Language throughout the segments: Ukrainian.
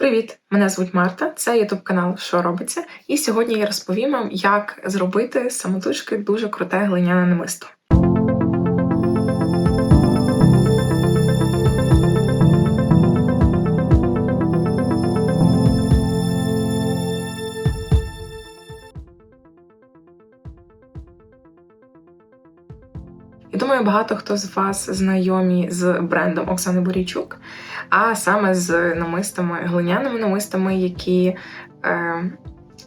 Привіт! Мене звуть Марта, це ютуб канал Що робиться? І сьогодні я розповім вам, як зробити самотужки дуже круте глиняне намисто. Думаю, багато хто з вас знайомі з брендом Оксани Борійчук, а саме з намистами, глиняними намистами, які, е,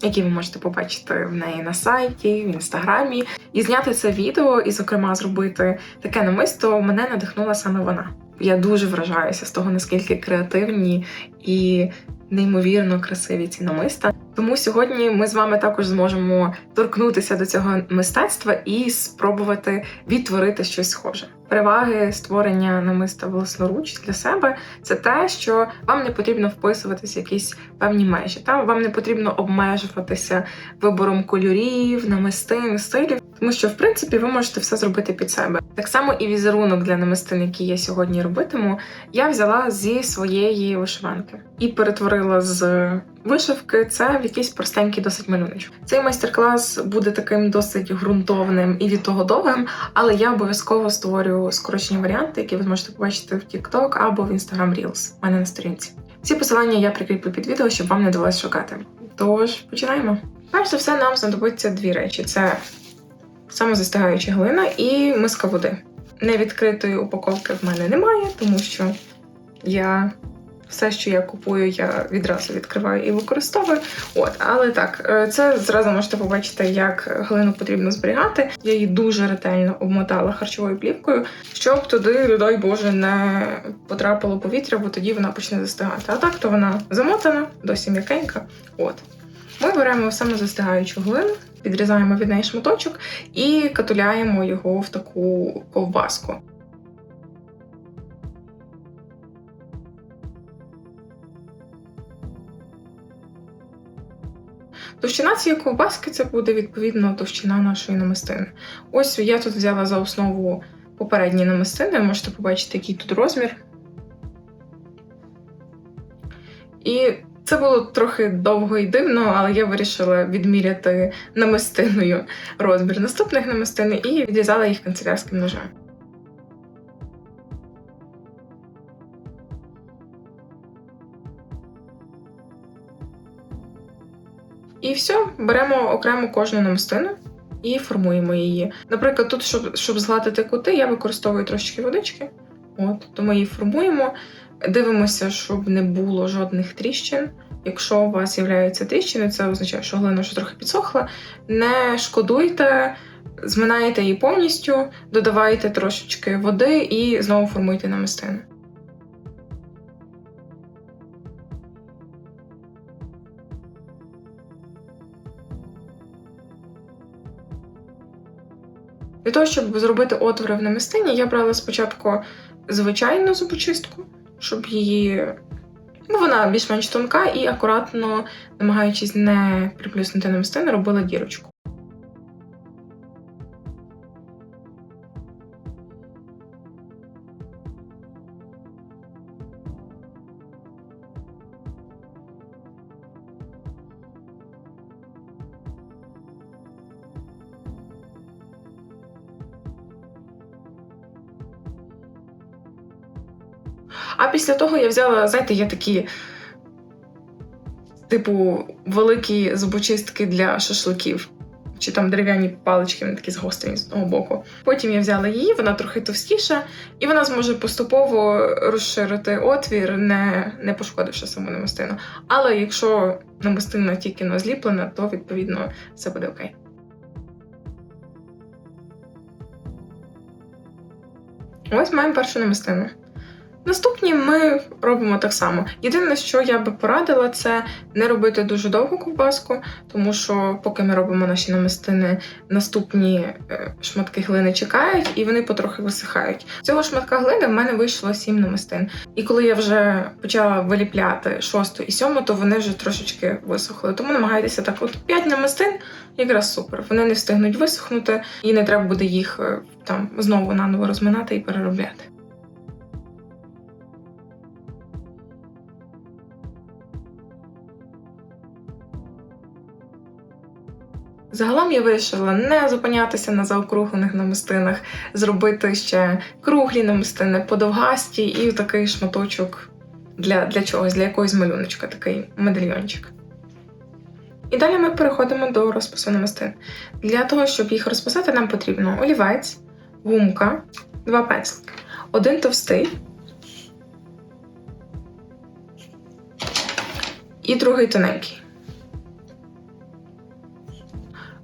які ви можете побачити в неї на сайті, в інстаграмі. І зняти це відео, і, зокрема, зробити таке намисто мене надихнула саме вона. Я дуже вражаюся з того, наскільки креативні і неймовірно красиві ці намиста. Тому сьогодні ми з вами також зможемо торкнутися до цього мистецтва і спробувати відтворити щось схоже. Переваги створення намиста власноруч для себе це те, що вам не потрібно вписуватися в якісь певні межі. Та вам не потрібно обмежуватися вибором кольорів, намистин, стилів, тому що в принципі ви можете все зробити під себе. Так само і візерунок для намистин, який я сьогодні робитиму, я взяла зі своєї вишиванки і перетворила з вишивки це в якийсь простенький досить малюночок. Цей майстер-клас буде таким досить ґрунтовним і від того довгим, але я обов'язково створю скорочені варіанти, які ви зможете побачити в TikTok або в Instagram Reels у мене на сторінці. Ці посилання я прикріплю під відео, щоб вам не довелось шукати. Тож починаємо. Перш за все, нам знадобиться дві речі: це самозастигаюча глина і миска води. Невідкритої упаковки в мене немає, тому що я все, що я купую, я відразу відкриваю і використовую. От, але так, е, це зразу можете побачити, як глину потрібно зберігати. Я її дуже ретельно обмотала харчовою плівкою, щоб туди, не дай Боже, не потрапило повітря, бо тоді вона почне застигати. А так то вона замотана, досі м'якенька. От. Ми беремо самозастигаючу глину, підрізаємо від неї шматочок і катуляємо його в таку ковбаску. Товщина цієї ковбаски це буде відповідно товщина нашої намистини. Ось я тут взяла за основу попередні намистини, ви можете побачити, який тут розмір. І це було трохи довго і дивно, але я вирішила відміряти намистиною розмір наступних намистин і відрізала їх канцелярським ножем. І все, беремо окремо кожну намистину і формуємо її. Наприклад, тут, щоб щоб згладити кути, я використовую трошечки водички. От, То ми її формуємо, дивимося, щоб не було жодних тріщин. Якщо у вас з'являються тріщини, це означає, що глина вже трохи підсохла. Не шкодуйте, зминаєте її повністю, додавайте трошечки води і знову формуйте намистину. Для того, щоб зробити отвори в намистині, я брала спочатку звичайну зубочистку, щоб її. Ну, вона більш-менш тонка і акуратно, намагаючись не приплюснути намистину, робила дірочку. А після того я взяла, знаєте, є такі, типу, великі зубочистки для шашликів. Чи там дерев'яні палички, вони такі згострені з одного боку. Потім я взяла її, вона трохи товстіша, і вона зможе поступово розширити отвір, не не пошкодивши саму намистину. Але якщо намистина тільки не зліплена, то відповідно все буде окей. Ось маємо першу намистину. Наступні ми робимо так само. Єдине, що я би порадила, це не робити дуже довгу ковбаску, тому що, поки ми робимо наші намистини, наступні е, шматки глини чекають і вони потрохи висихають. Цього шматка глини в мене вийшло сім намистин. І коли я вже почала виліпляти шосту і сьому, то вони вже трошечки висохли. Тому намагайтеся так: от п'ять намистин якраз супер. Вони не встигнуть висохнути, і не треба буде їх е, там знову наново розминати і переробляти. Загалом я вирішила не зупинятися на заокруглених намистинах, зробити ще круглі намистини, подовгасті і такий шматочок для, для чогось, для якогось малюночка, такий медальйончик. І далі ми переходимо до розпису намистин. Для того, щоб їх розписати, нам потрібно олівець, гумка, два пензлики. Один товстий і другий тоненький.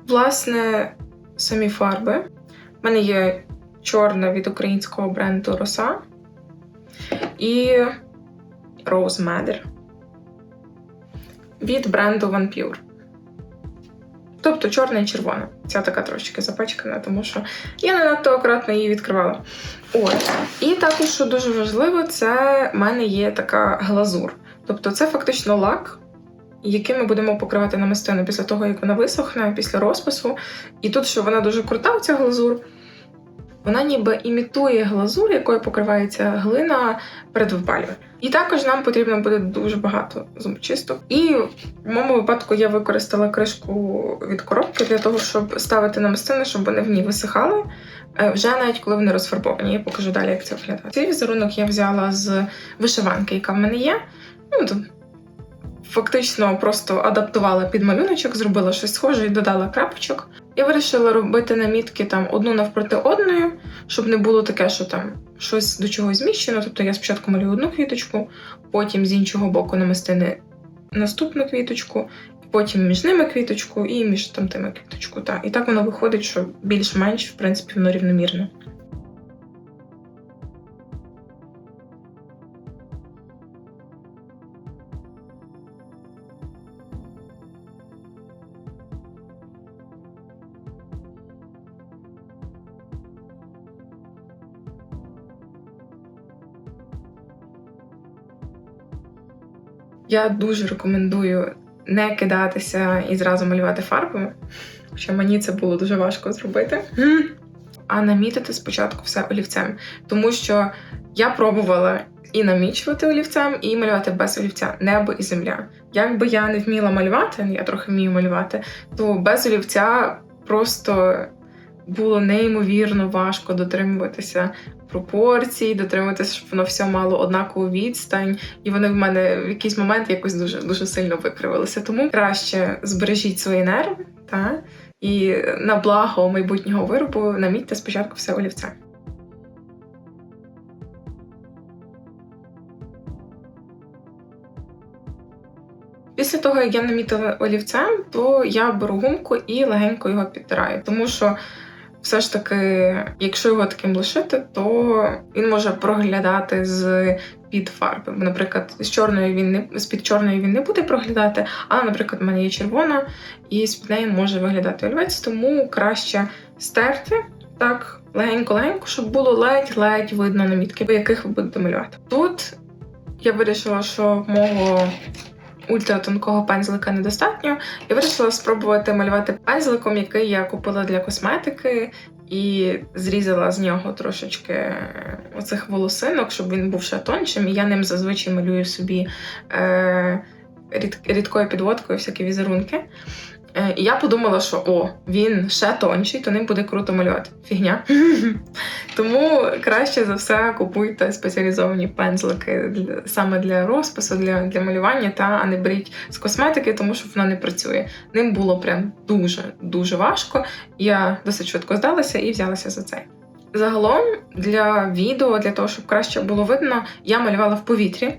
Власне, самі фарби. У мене є чорна від українського бренду Роса і Rose Madder від бренду Van Pure. Тобто чорна і червона. Ця така трошки запачкана, тому що я не надто акуратно її відкривала. От. І також, що дуже важливо, це в мене є така глазур. Тобто це фактично лак, яким ми будемо покривати намистину після того, як вона висохне, після розпису. І тут, що вона дуже крута, ця глазур, вона ніби імітує глазур, якою покривається глина перед випалюванням. І також нам потрібно буде дуже багато зубочисток. І в моєму випадку я використала кришку від коробки для того, щоб ставити намистини, щоб вони в ній висихали. е, Вже навіть коли вони розфарбовані. Я покажу далі, як це виглядає. Цей візерунок я взяла з вишиванки, яка в мене є. Ну, то фактично просто адаптувала під малюночок, зробила щось схоже і додала крапочок. Я вирішила робити намітки там одну навпроти одної, щоб не було таке, що там щось до чогось зміщено. Тобто я спочатку малюю одну квіточку, потім з іншого боку намистини наступну квіточку, потім між ними квіточку і між там тими квіточку. Та. І так воно виходить, що більш-менш, в принципі, воно рівномірно. Я дуже рекомендую не кидатися і зразу малювати фарбами, хоча мені це було дуже важко зробити. А намітити спочатку все олівцем, тому що я пробувала і намічувати олівцем, і малювати без олівця небо і земля. Якби я не вміла малювати, я трохи вмію малювати, то без олівця просто було неймовірно важко дотримуватися пропорцій, дотримуватися, щоб воно все мало однакову відстань, і вони в мене в якийсь момент якось дуже дуже сильно викривалися. Тому краще збережіть свої нерви, та і на благо майбутнього виробу намітьте спочатку все олівцем. Після того, як я намітила олівцем, то я беру гумку і легенько його підтираю, тому що все ж таки, якщо його таким лишити, то він може проглядати з під фарби. Наприклад, з чорної він не з під чорної він не буде проглядати, а, наприклад, в мене є червона, і з під неї може виглядати олівець, тому краще стерти так легенько-легенько, щоб було ледь-ледь видно намітки, по яких ви будете малювати. Тут я вирішила, що мого ультратонкого пензлика недостатньо. Я вирішила спробувати малювати пензликом, який я купила для косметики, і зрізала з нього трошечки оцих волосинок, щоб він був ще тоншим. І я ним зазвичай малюю собі е, рід, рідкою підводкою всякі візерунки. Е, І я подумала, що о, він ще тонший, то ним буде круто малювати. Фігня. Тому краще за все купуйте спеціалізовані пензлики для, саме для розпису, для, для малювання, та а не беріть з косметики, тому що воно не працює. Ним було прям дуже дуже важко. Я досить швидко здалася і взялася за це. Загалом для відео, для того, щоб краще було видно, я малювала в повітрі.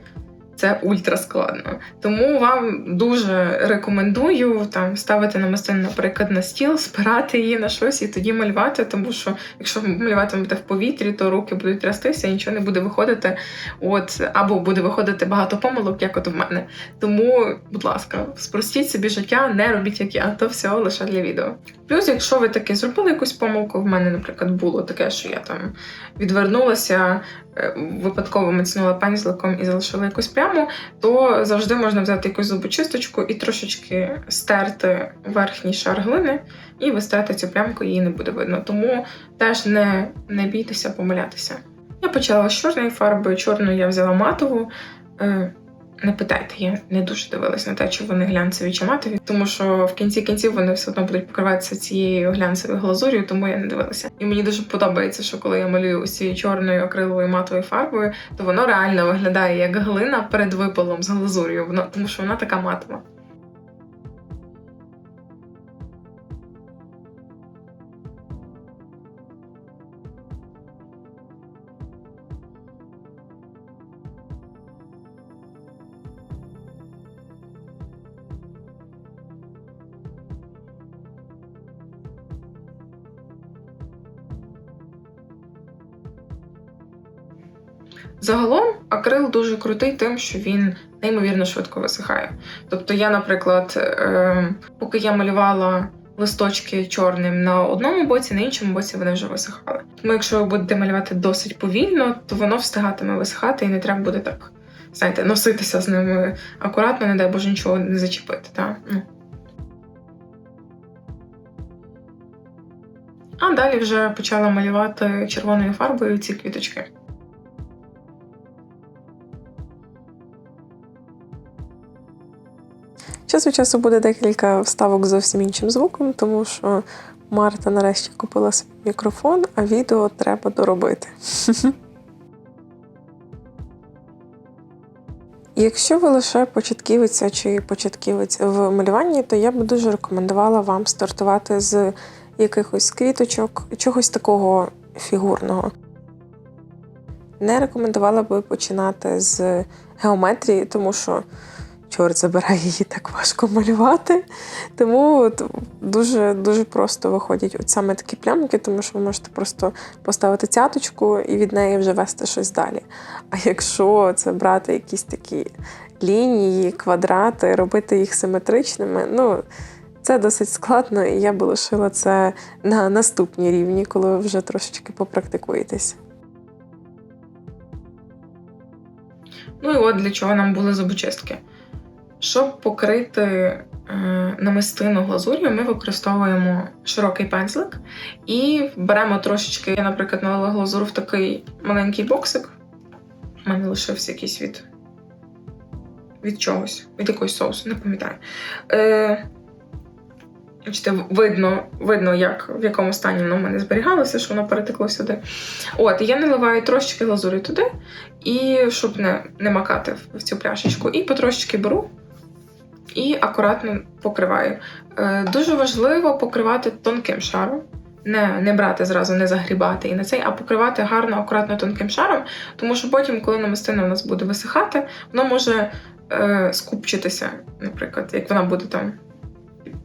Це ультра складно. Тому вам дуже рекомендую там ставити намистину, наприклад, на стіл, спирати її на щось і тоді малювати, тому що якщо малюватимете в повітрі, то руки будуть трястися і нічого не буде виходити. От або буде виходити багато помилок, як от в мене. Тому, будь ласка, спростіть собі життя, не робіть як я, то все лише для відео. Плюс, якщо ви таки зробили якусь помилку, в мене, наприклад, було таке, що я там відвернулася, е, випадково мацнула пензликом і залишила якусь пляму, то завжди можна взяти якусь зубочисточку і трошечки стерти верхній шар глини і вистати цю плямку, її не буде видно. Тому теж не, не бійтеся помилятися. Я почала з чорної фарби, чорну я взяла матову. Е, не питайте, я не дуже дивилась на те, чи вони глянцеві чи матові, тому що в кінці кінців вони все одно будуть покриватися цією глянцевою глазур'ю, тому я не дивилася. І мені дуже подобається, що коли я малюю усією чорною акриловою матовою фарбою, то воно реально виглядає як глина перед випалом з глазур'ю, тому що вона така матова. Загалом акрил дуже крутий тим, що він неймовірно швидко висихає. Тобто, я, наприклад, е, поки я малювала листочки чорним на одному боці, на іншому боці вони вже висихали. Тому, якщо ви будете малювати досить повільно, то воно встигатиме висихати і не треба буде так, знаєте, носитися з ними акуратно, не дай Боже нічого не зачепити. Та? Ну. А далі вже почала малювати червоною фарбою ці квіточки. Час від часу буде декілька вставок зовсім іншим звуком, тому що Марта нарешті купила собі мікрофон, а відео треба доробити. Якщо ви лише початківиця чи початківець в малюванні, то я б дуже рекомендувала вам стартувати з якихось квіточок, чогось такого фігурного. Не рекомендувала би починати з геометрії, тому що чорт забирає її так важко малювати. Тому от дуже дуже просто виходять от саме такі плямки, тому що ви можете просто поставити цяточку і від неї вже вести щось далі. А якщо це брати якісь такі лінії, квадрати, робити їх симетричними, ну. Це досить складно, і я би лишила це на наступній рівні, коли ви вже трошечки попрактикуєтесь. Ну і от для чого нам були зубочистки. Щоб покрити е, намистину глазур'ю, ми використовуємо широкий пензлик і беремо трошечки, я, наприклад, налила глазур в такий маленький боксик. У мене лишився якийсь від від чогось, від якогось соусу, не пам'ятаю. Е, видно, видно, як в якому стані воно в мене зберігалося, що воно перетекло сюди. От, я наливаю трошечки глазурі туди, і щоб не не макати в цю пляшечку, і потрошечки беру і акуратно покриваю. Е, Дуже важливо покривати тонким шаром. Не не брати зразу, не загрібати і на цей, а покривати гарно, акуратно тонким шаром, тому що потім, коли намистина у нас буде висихати, воно може е, скупчитися, наприклад, як вона буде там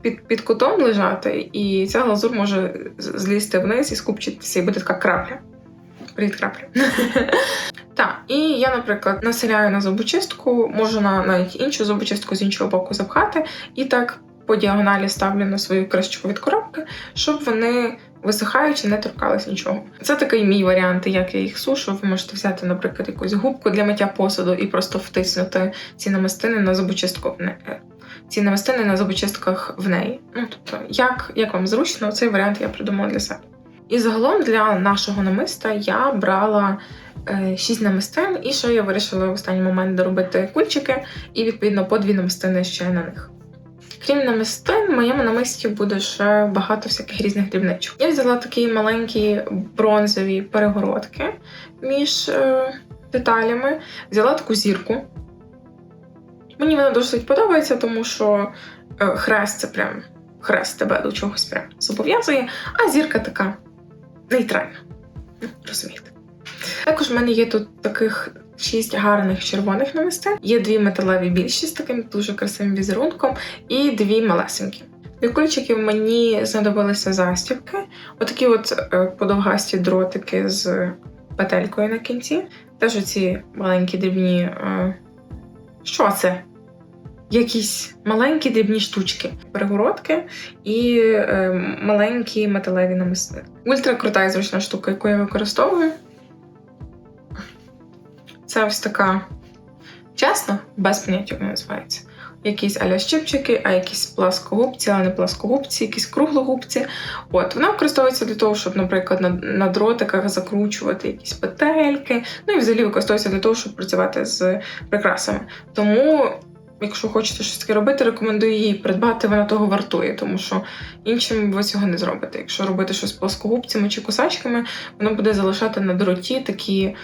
під під кутом лежати, і ця глазур може злізти вниз і скупчитися, і буде така крапля. Привіт, крапля. Так, і я, наприклад, населяю на зубочистку, можу на навіть іншу зубочистку з іншого боку запхати, і так по діагоналі ставлю на свою кришечку від коробки, щоб вони висихаючи, не торкались нічого. Це такий мій варіант, як я їх сушу. Ви можете взяти, наприклад, якусь губку для миття посуду і просто втиснути ці намистини на зубочистку ці намистини на зубочистках в неї. Ну тобто, як як вам зручно, цей варіант я придумала для себе. І загалом для нашого намиста я брала е, 6 намистин, і ще я вирішила в останній момент доробити кульчики, і відповідно по дві намистини ще на них. Крім намистин, в моєму намисті буде ще багато всяких різних дрібничок. Я взяла такі маленькі бронзові перегородки між е, деталями, взяла таку зірку. Мені вона досить подобається, тому що е, хрест це прям хрест тебе до чогось прям зобов'язує, а зірка така нейтральна. Розумієте. Також в мене є тут таких шість гарних червоних намистин. Є дві металеві більші з таким дуже красивим візерунком, і дві малесенькі. Для кульчиків мені знадобилися застібки, отакі от е, подовгасті дротики з петелькою на кінці. Теж оці маленькі дрібні. Е, що це? Якісь маленькі дрібні штучки, перегородки і е, маленькі металеві намисли. Ультра крута і зручна штука, яку я використовую. Це ось така чесно, без поняття вона називається. якісь аля щипчики, а якісь пласкогубці, але не пласкогубці, якісь круглогубці. От вона використовується для того, щоб, наприклад, на, на дротиках закручувати якісь петельки. Ну і взагалі використовується для того, щоб працювати з прикрасами. Тому. Якщо хочете щось таке робити, рекомендую її придбати, вона того вартує, тому що іншим ви цього не зробите. Якщо робити щось плоскогубцями чи кусачками, воно буде залишати на дроті такі,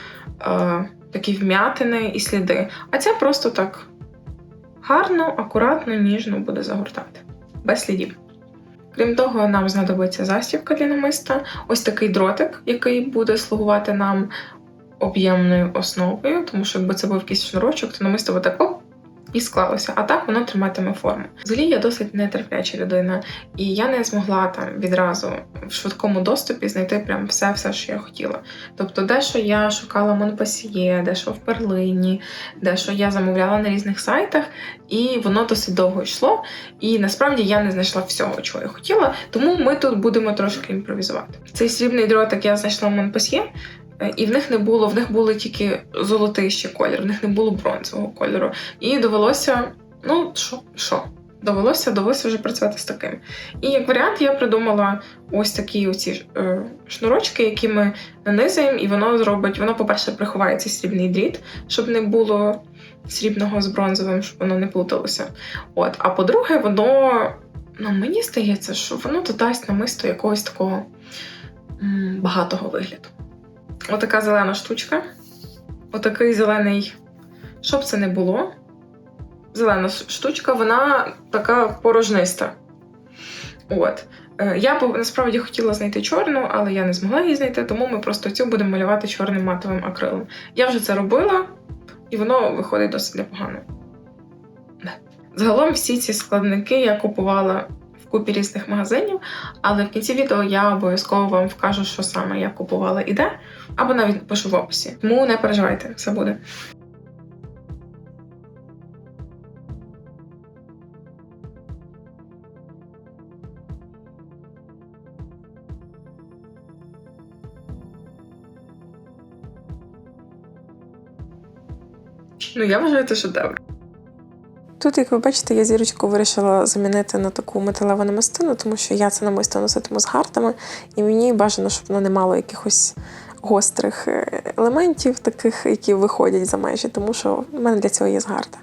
е, такі вм'ятини і сліди. А ця просто так гарно, акуратно, ніжно буде загортати, без слідів. Крім того, нам знадобиться застібка для намиста, ось такий дротик, який буде слугувати нам об'ємною основою, тому що якби це був якийсь шнурочок, то намисто так оп, і склалося, а так воно триматиме форму. Взагалі я досить нетерпляча людина, і я не змогла там відразу в швидкому доступі знайти прям все, все, що я хотіла. Тобто, дещо я шукала Монпасьє, дещо в перлині, дещо я замовляла на різних сайтах, і воно досить довго йшло. І насправді я не знайшла всього, чого я хотіла, тому ми тут будемо трошки імпровізувати. Цей срібний дротик я знайшла в Монпасьє. Е, І в них не було, в них були тільки золотий ще колір, в них не було бронзового кольору. І довелося, ну що, що? Довелося, довелося вже працювати з таким. І як варіант, я придумала ось такі оці е, шнурочки, які ми нанизуємо, і воно зробить, воно, по-перше, приховає цей срібний дріт, щоб не було срібного з бронзовим, щоб воно не плуталося. От, а по-друге, воно, ну мені здається, що воно додасть намисто якогось такого м, багатого вигляду. Отака зелена штучка. Отакий зелений, що б це не було. Зелена штучка, вона така порожниста. От. Е, Я б насправді хотіла знайти чорну, але я не змогла її знайти, тому ми просто цю будемо малювати чорним матовим акрилом. Я вже це робила, і воно виходить досить непогано. Загалом всі ці складники я купувала купі різних магазинів, але в кінці відео я обов'язково вам вкажу, що саме я купувала і де, або навіть пишу в описі. Тому не переживайте, все буде. Ну, я вважаю, це шедевр. Тут, як ви бачите, я зірочку вирішила замінити на таку металеву намистину, тому що я це намисто носитиму з гартами, і мені бажано, щоб воно не мало якихось гострих е, елементів, таких, які виходять за межі, тому що в мене для цього є згарта.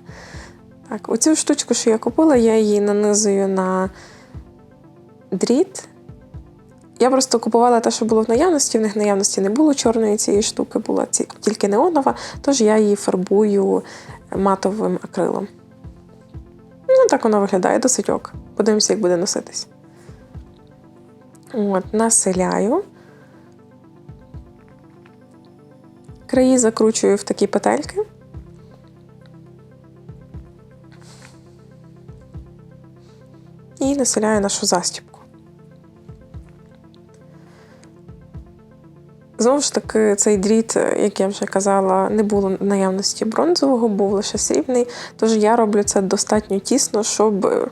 Так, оцю штучку, що я купила, я її нанизую на дріт. Я просто купувала те, що було в наявності. В них наявності не було чорної цієї штуки, була тільки неонова, тож я її фарбую матовим акрилом. Ну, так воно виглядає досить ок. Подивимося, як буде носитись. От, населяю. Краї закручую в такі петельки. І населяю нашу застібку. Знову ж таки, цей дріт, як я вже казала, не було наявності бронзового, був лише срібний. Тож я роблю це достатньо тісно, щоб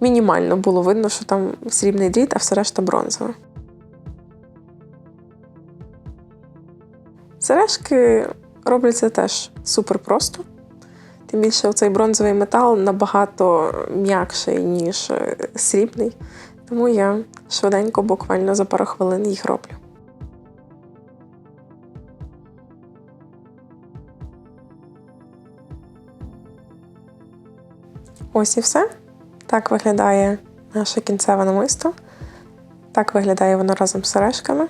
мінімально було видно, що там срібний дріт, а все решта бронзове. Сережки робляться теж супер просто. Тим більше цей бронзовий метал набагато м'якший, ніж срібний. Тому я швиденько, буквально за пару хвилин їх роблю. Ось і все. Так виглядає наше кінцеве намисто. Так виглядає воно разом з сережками.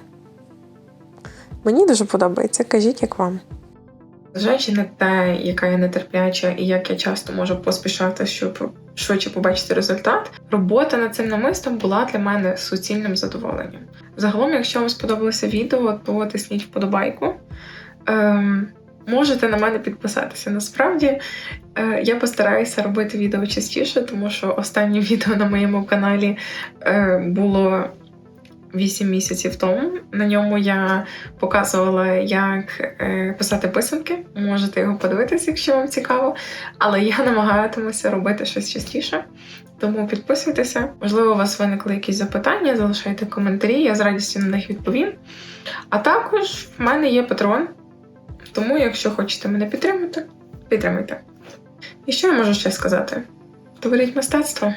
Мені дуже подобається. Кажіть, як вам. Зважаючи на те, яка я нетерпляча і як я часто можу поспішати, щоб швидше побачити результат, робота над цим намистом була для мене суцільним задоволенням. Загалом, якщо вам сподобалося відео, то тисніть вподобайку. Ем, можете на мене підписатися. Насправді е, я постараюся робити відео частіше, тому що останнє відео на моєму каналі е, було 8 місяців тому. На ньому я показувала, як е, писати писанки. Можете його подивитися, якщо вам цікаво. Але я намагатимуся робити щось частіше. Тому підписуйтеся. Можливо, у вас виникли якісь запитання, залишайте коментарі, я з радістю на них відповім. А також в мене є патрон. Тому, якщо хочете мене підтримати, підтримуйте. І що я можу ще сказати? Творіть мистецтво.